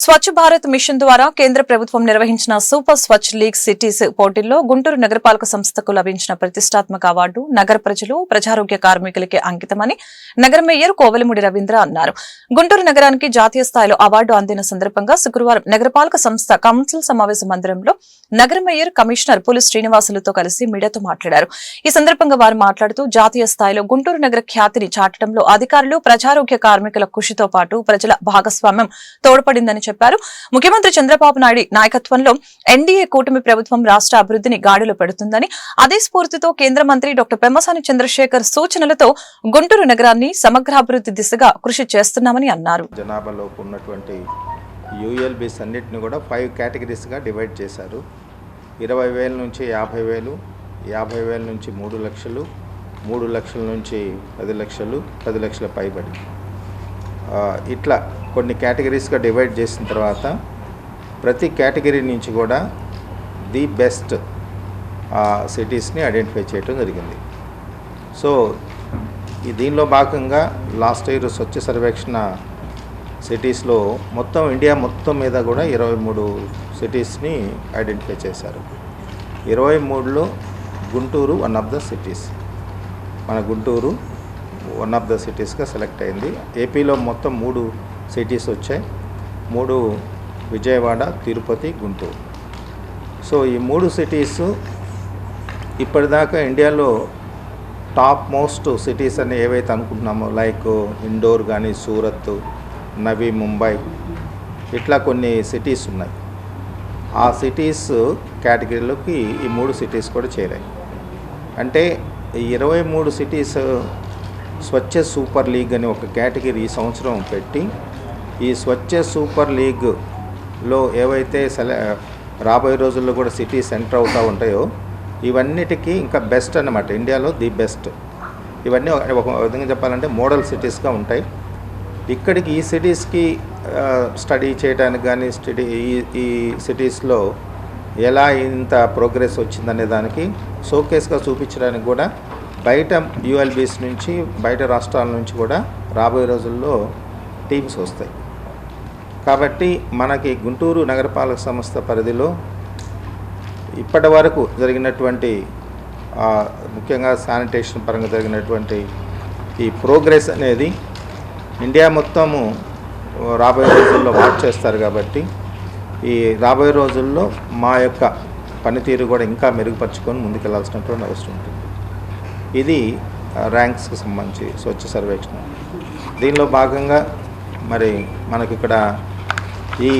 Swachh Bharat machine ద్వారా కేంద్ర ప్రభుత్వం నిర్వహించిన సూపర్ స్వచ్ఛ లీగ్ సిటీస్ పోటీల్లో గుంటూరు నగరపాలక సంస్థకు లభించిన ప్రతిష్టాత్మక అవార్డు నగర ప్రజలు ప్రజారోగ్య కార్మికులకి అంకితమని నగర మేయర్ కోవలముడి రవీంద్ర అన్నారు. గుంటూరు నగరానికి జాతీయ స్థాయిలో అవార్డు అందిన సందర్భంగా శుక్రవారం నగరపాలక సంస్థ కౌన్సిల్ సమావేశ మందిరంలో నగర మేయర్ కమిషనర్ పులి శ్రీనివాసులతో కలిసి మీడియాతో మాట్లాడారు. ఈ సందర్భంగా వారు మాట్లాడుతూ జాతీయ స్థాయిలో గుంటూరు నగర ఖ్యాతిని చాటడంలో అధికారులు ప్రజారోగ్య కార్మికుల కృషితో పాటు ప్రజల భాగస్వామ్యం తోడ్పడిందని చెప్పారు. ముఖ్యమంత్రి చంద్రబాబు నాయుడు నాయకత్వంలో ఎన్డీఏ కూటమి ప్రభుత్వం రాష్ట్ర అభివృద్ధిని గాడిలో పెడుతుందని అదే స్ఫూర్తితో కేంద్ర మంత్రి డాక్టర్ పెమ్మసాని చంద్రశేఖర్ సూచనలతో గుంటూరు నగరాన్ని సమగ్రాభివృద్ధి దిశగా కృషి చేస్తున్నామని అన్నారు. జనాభాలో ఉన్నటువంటి యూఎల్బీస్ అన్నిటిని కూడా ఫైవ్ కేటగిరీస్గా డివైడ్ చేశారు. ఇరవై వేల నుంచి యాభై వేలు యాభై వేల నుంచి మూడు లక్షలు మూడు లక్షల నుంచి పది లక్షలు పది లక్షల పైబడి. ఇట్లా కొన్ని కేటగిరీస్గా డివైడ్ చేసిన తర్వాత ప్రతి కేటగిరీ నుంచి కూడా ది బెస్ట్ సిటీస్ని ఐడెంటిఫై చేయడం జరిగింది. సో ఈ దీనిలో భాగంగా లాస్ట్ ఇయర్ స్వచ్ఛ సర్వేక్షణ సిటీస్లో మొత్తం ఇండియా మొత్తం మీద కూడా ఇరవై మూడు సిటీస్ని ఐడెంటిఫై చేశారు. ఇరవై మూడులో Guntur one of the cities. మన గుంటూరు వన్ ఆఫ్ ద సిటీస్గా సెలెక్ట్ అయింది. ఏపీలో మొత్తం మూడు సిటీస్ వచ్చాయి. మూడు విజయవాడ తిరుపతి గుంటూరు. సో ఈ మూడు సిటీస్ ఇప్పటిదాకా ఇండియాలో టాప్ మోస్ట్ సిటీస్ అని ఏవైతే అనుకుంటున్నామో లైక్ ఇండోర్ కానీ సూరత్ నవీ ముంబై ఇట్లా కొన్ని సిటీస్ ఉన్నాయి. ఆ సిటీస్ కేటగిరీలోకి ఈ మూడు సిటీస్ కూడా చేరాయి. అంటే ఇరవై మూడు సిటీస్ స్వచ్ఛ సూపర్ లీగ్ అని ఒక కేటగిరీ ఈ సంవత్సరం పెట్టి ఈ స్వచ్ఛ సూపర్ లీగ్లో ఏవైతే సెల రాబోయే రోజుల్లో కూడా సిటీస్ ఎంటర్ అవుతూ ఉంటాయో ఇవన్నిటికీ ఇంకా బెస్ట్ అన్నమాట. ఇండియాలో ది బెస్ట్. ఇవన్నీ ఒక ఒక విధంగా చెప్పాలంటే మోడల్ సిటీస్గా ఉంటాయి. ఇక్కడికి ఈ సిటీస్కి స్టడీ చేయడానికి కానీ స్టడీ ఈ ఈ సిటీస్లో ఎలా ఇంత ప్రోగ్రెస్ వచ్చిందనే దానికి షోకేస్గా చూపించడానికి కూడా బయట యూఎల్బీస్ నుంచి బయట రాష్ట్రాల నుంచి కూడా రాబోయే రోజుల్లో టీమ్స్ వస్తాయి. కాబట్టి మనకి గుంటూరు నగరపాలక సంస్థ పరిధిలో ఇప్పటి వరకు జరిగినటువంటి ముఖ్యంగా శానిటేషన్ పరంగా జరిగినటువంటి ఈ ప్రోగ్రెస్ అనేది ఇండియా మొత్తము రాబోయే రోజుల్లో వాచ్ చేస్తారు కాబట్టి ఈ రాబోయే రోజుల్లో మా యొక్క పనితీరు కూడా ఇంకా మెరుగుపరుచుకొని ముందుకెళ్ళాల్సినటువంటి అవసరం ఉంటుంది. ఇది ర్యాంక్స్కి సంబంధించి స్వచ్ఛ సర్వేక్షణ. దీనిలో భాగంగా మరి మనకి ఇక్కడ ఈ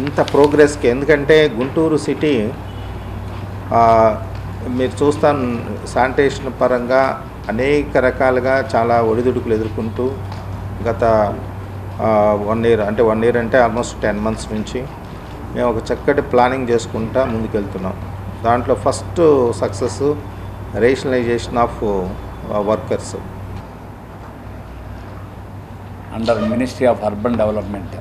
ఇంత ప్రోగ్రెస్కి ఎందుకంటే గుంటూరు సిటీ మీరు చూస్తాను శానిటేషన్ పరంగా అనేక రకాలుగా చాలా ఒడిదుడుకులు ఎదుర్కొంటూ గత వన్ ఇయర్ అంటే వన్ ఇయర్ అంటే ఆల్మోస్ట్ టెన్ మంత్స్ నుంచి మేము ఒక చక్కటి ప్లానింగ్ చేసుకుంటా ముందుకెళ్తున్నాం. దాంట్లో first success rationalization of workers. Under ministry of urban development.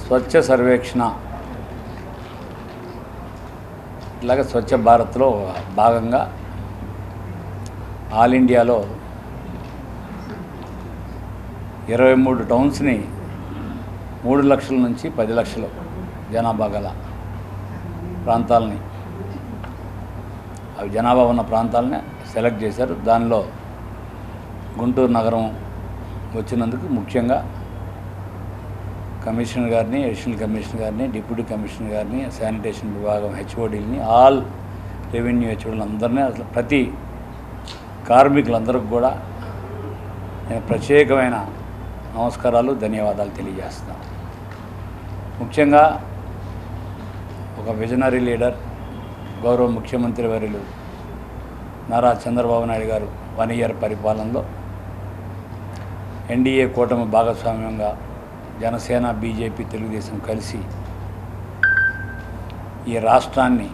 Swachh Survekshan. ఇలాగ స్వచ్ఛ భారత్లో భాగంగా ఆల్ ఇండియాలో ఇరవై మూడు టౌన్స్ని మూడు లక్షల నుంచి పది లక్షలు జనాభా గల ప్రాంతాలని అవి జనాభా ఉన్న ప్రాంతాలని సెలెక్ట్ చేశారు. దానిలో గుంటూరు నగరం వచ్చినందుకు ముఖ్యంగా కమిషనర్ గారిని అడిషనల్ కమిషనర్ గారిని డిప్యూటీ కమిషనర్ గారిని శానిటేషన్ విభాగం హెచ్ఓడీలని ఆల్ రెవెన్యూ హెచ్ఓడీలు అందరినీ అసలు ప్రతి కార్మికులందరికీ కూడా నేను ప్రత్యేకమైన నమస్కారాలు ధన్యవాదాలు తెలియజేస్తున్నాను ముఖ్యంగా ఒక విజనరీ లీడర్ గౌరవ ముఖ్యమంత్రి వర్యులు నారా చంద్రబాబు నాయుడు గారు వన్ ఇయర్ పరిపాలనలో ఎన్డీఏ కూటమి భాగస్వామ్యంగా జనసేన బీజేపీ తెలుగుదేశం కలిసి ఈ రాష్ట్రాన్ని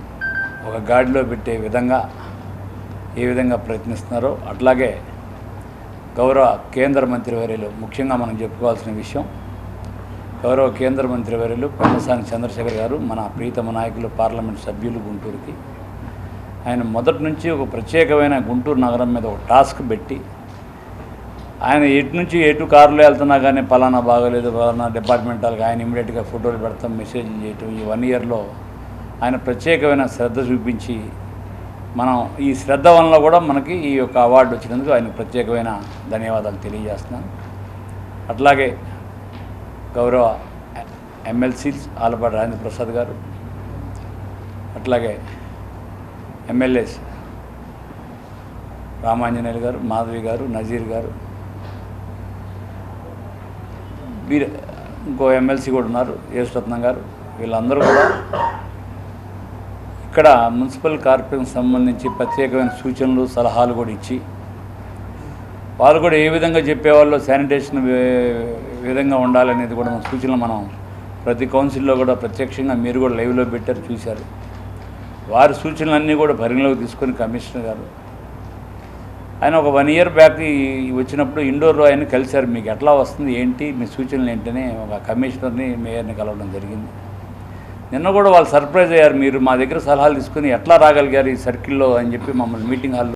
ఒక గాడిలో పెట్టే విధంగా ఏ విధంగా ప్రయత్నిస్తున్నారో అట్లాగే గౌరవ కేంద్ర మంత్రివర్యులు ముఖ్యంగా మనం చెప్పుకోవాల్సిన విషయం గౌరవ కేంద్ర మంత్రివర్యులు పెమ్మసాని చంద్రశేఖర్ గారు మన ప్రీతమ నాయకులు పార్లమెంట్ సభ్యులు గుంటూరుకి. ఆయన మొదటి నుంచి ఒక ప్రత్యేకమైన గుంటూరు నగరం మీద ఒక టాస్క్ పెట్టి ఆయన ఎటు నుంచి ఎటు కారులో వెళ్తున్నా కానీ పలానా బాగోలేదు పలానా డిపార్ట్మెంటల్కి ఆయన ఇమీడియట్గా ఫోటోలు పెడతాం మెసేజ్లు చేయటం. ఈ వన్ ఇయర్లో ఆయన ప్రత్యేకమైన శ్రద్ధ చూపించి మనం ఈ శ్రద్ధ వలన కూడా మనకి ఈ యొక్క అవార్డు వచ్చినందుకు ఆయన ప్రత్యేకమైన ధన్యవాదాలు తెలియజేస్తున్నాను. అట్లాగే గౌరవ ఎమ్మెల్సీ ఆలపాటి రాజేంద్ర ప్రసాద్ గారు అట్లాగే ఎమ్మెల్యేస్ రామాంజనేయులు గారు మాధవి గారు నజీర్ గారు వీరు ఇంకో ఎమ్మెల్సీ కూడా ఉన్నారు యేసురత్నం గారు. వీళ్ళందరూ కూడా ఇక్కడ మున్సిపల్ కార్పొరేషన్ సంబంధించి ప్రత్యేకమైన సూచనలు సలహాలు కూడా ఇచ్చి వాళ్ళు కూడా ఏ విధంగా చెప్పేవాళ్ళు శానిటేషన్ వే- విధంగా ఉండాలనేది కూడా మన సూచనలు మనం ప్రతి కౌన్సిల్లో కూడా ప్రత్యక్షంగా మీరు కూడా లైవ్లో పెట్టారు చూశారు. వారి సూచనలన్నీ కూడా పరిగణలోకి తీసుకొని కమిషనర్ గారు ఆయన ఒక వన్ ఇయర్ బ్యాక్ వచ్చినప్పుడు ఇండోర్లో ఆయన కలిశారు. మీకు ఎట్లా వస్తుంది ఏంటి? మీ సూచనలు ఏంటని ఒక కమిషనర్ని మేయర్ని కలవడం జరిగింది. నిన్న కూడా వాళ్ళు సర్ప్రైజ్ అయ్యారు. మీరు మా దగ్గర సలహాలు తీసుకుని ఎట్లా రాగలిగారు ఈ సర్కిల్లో అని చెప్పి మమ్మల్ని మీటింగ్ హాల్లో